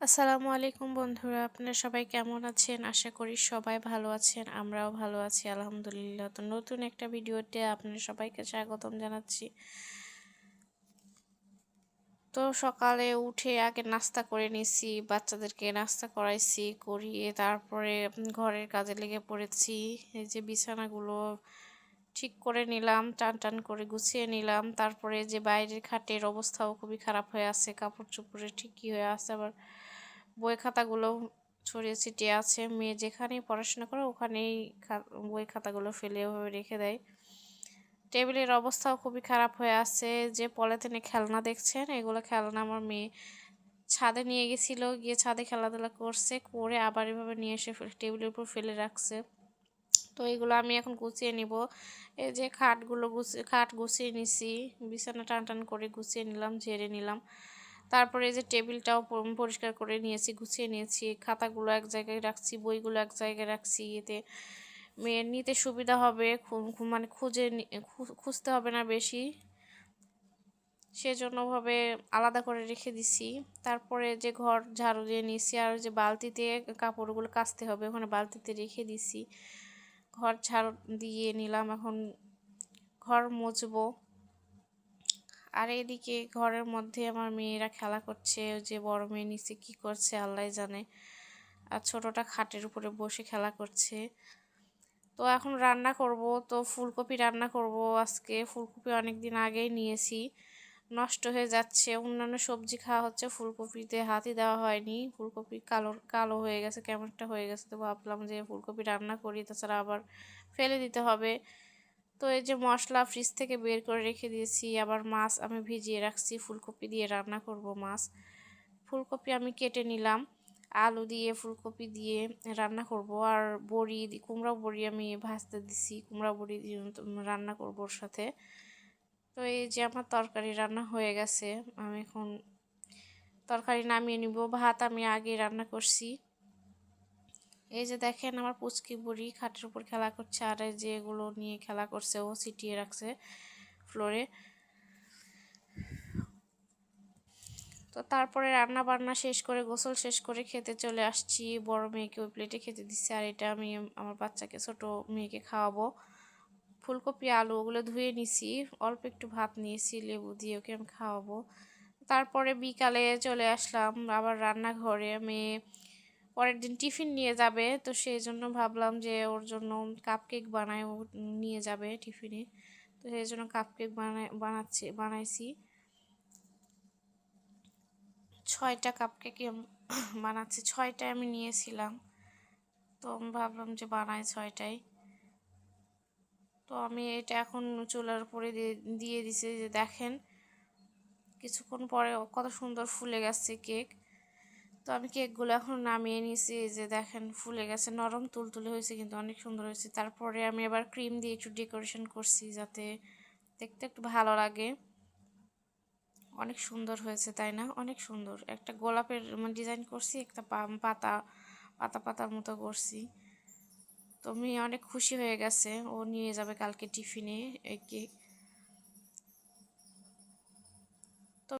আসসালামু আলাইকুম বন্ধুরা, আপনারা সবাই কেমন আছেন? আশা করি সবাই ভালো আছেন, আমরাও ভালো আছি, আলহামদুলিল্লাহ। তো নতুন একটা ভিডিওতে আপনাদের সবাইকে স্বাগতম জানাচ্ছি। তো সকালে উঠে আগে নাস্তা করে নিছি, বাচ্চাদেরকে নাস্তা করাইছি, করিয়ে তারপরে ঘরের কাজে লেগে পড়েছি। এই যে বিছানাগুলো ঠিক করে নিলাম, টান টান করে গুছিয়ে নিলাম। তারপরে যে বাইরের খাটের অবস্থাও খুবই খারাপ হয়ে আছে, কাপড় চোপড়ে ঠিকই হয়ে আছে, আবার বই খাতাগুলো ছড়িয়ে ছিটিয়ে আছে। মেয়ে যেখানেই পড়াশোনা করে ওখানেই বই খাতাগুলো ফেলে ওভাবে রেখে দেয়। টেবিলের অবস্থাও খুবই খারাপ হয়ে আছে। যে পলিথিনে খেলনা দেখছেন, এগুলো খেলনা আমার মেয়ে ছাদে নিয়ে গেছিল। গিয়ে ছাদে খেলাধুলা করছে, করে আবার এভাবে নিয়ে এসে টেবিলের উপর ফেলে রাখছে। তো এগুলো আমি এখন গুছিয়ে নিব। এই যে খাটগুলো গুছিয়ে খাট গুছিয়ে নিছি। বিছানা টান টান করে গুছিয়ে নিলাম, ঝেড়ে নিলাম। তারপরে যে টেবিলটাও পরিষ্কার করে নিয়েছি, গুছিয়ে নিয়েছি, খাতাগুলো এক জায়গায় রাখছি, বইগুলো এক জায়গায় রাখছি, এতে মেয়ের নিতে সুবিধা হবে মানে খুঁজে খুঁজতে হবে না বেশি। সেজন্যভাবে আলাদা করে রেখে দিছি। তারপরে যে ঘর ঝাড়ু দিয়ে নিছি আর যে বালতিতে কাপড়গুলো কাচতে হবে, ওখানে বালতিতে রেখে দিছি। ঘর ঝাড়ু দিয়ে নিলাম, এখন ঘর মুছবো। আর এদিকে ঘরের মধ্যে আমার মেয়েরা খেলা করছে যে বড় মেয়ে নিচে কী করছে আল্লাহ জানে। আর ছোটটা খাটের উপরে বসে খেলা করছে। তো এখন রান্না করব, তো ফুলকপি রান্না করব। আজকে ফুলকপি অনেক দিন আগেই নিয়েছি। নষ্ট হয়ে যাচ্ছে, অন্যান্য সবজি খাওয়া হচ্ছে, ফুলকপিতে হাতই দেওয়া হয়নি। ফুলকপি কালো কালো হয়ে গেছে, কেমন একটা হয়ে গেছে তো ভাবলাম যে ফুলকপি রান্না করি, তাছাড়া আবার ফেলে দিতে হবে। তো এই যে মশলা ফ্রিজ থেকে বের করে রেখে দিয়েছি, আবার মাছ আমি ভিজিয়ে রাখছি, ফুলকপি দিয়ে রান্না করব মাছ। ফুলকপি আমি কেটে নিলাম, আলু দিয়ে ফুলকপি দিয়ে রান্না করব, আর বড়ি কুমড়া বড়ি আমি ভাজতে দিছি, কুমড়া বড়ি দিয়ে রান্না করব ওর সাথে। তো এই যে আমার তরকারি রান্না হয়ে গেছে, আমি এখন তরকারি নামিয়ে নিব। ভাত আমি আগে রান্না করছি। এই যে দেখেন আমার পুচকি বুড়ি খাটের উপর খেলা করছে, আর যে এগুলো নিয়ে খেলা করছে, ও ছিটিয়ে রাখছে ফ্লোরে। তো তারপরে রান্না বান্না শেষ করে, গোসল শেষ করে খেতে চলে আসছি। বড় মেয়েকে ওই প্লেটে খেতে দিচ্ছি, আর এটা আমি আমার বাচ্চাকে, ছোট মেয়েকে খাওয়াবো। ফুলকপি, আলু, ওগুলো ধুয়ে নিছি, অল্প একটু ভাত নিয়েছি, লেবু দিয়ে ওকে আমি খাওয়াবো। তারপরে বিকালে চলে আসলাম, আবার রান্নাঘরে, মেয়ে পরের দিন টিফিন নিয়ে যাবে। তো সেই জন্য ভাবলাম যে ওর জন্য কাপ কেক বানাই ও নিয়ে যাবে টিফিনে। তো সেই জন্য কাপ কেক বানাই বানাচ্ছি, বানাইছি। ছয়টা কাপ কেক বানাচ্ছি, ছয়টায় আমি নিয়েছিলাম। তো আমি ভাবলাম যে বানাই ছয়টাই তো আমি এটা এখন চুলার উপরে দিয়ে দিছি যে দেখেন, কিছুক্ষণ পরে কত সুন্দর ফুলে গেছে কেক তো আমি কেকগুলো এখন নামিয়ে নিয়েছি যে দেখেন ফুলে গেছে, নরম তুলতুলে হয়েছে কিন্তু অনেক সুন্দর হয়েছে। তারপরে আমি আবার ক্রিম দিয়ে একটু ডেকোরেশন করছি যাতে দেখতে একটু ভালো লাগে। অনেক সুন্দর হয়েছে, তাই না? অনেক সুন্দর। একটা গোলাপের মানে ডিজাইন করছি, একটা পাতা পাতা পাতার মতো করছি। তো মেয়ে অনেক খুশি হয়ে গেছে, ও নিয়ে যাবে কালকে টিফিনে এই কেক।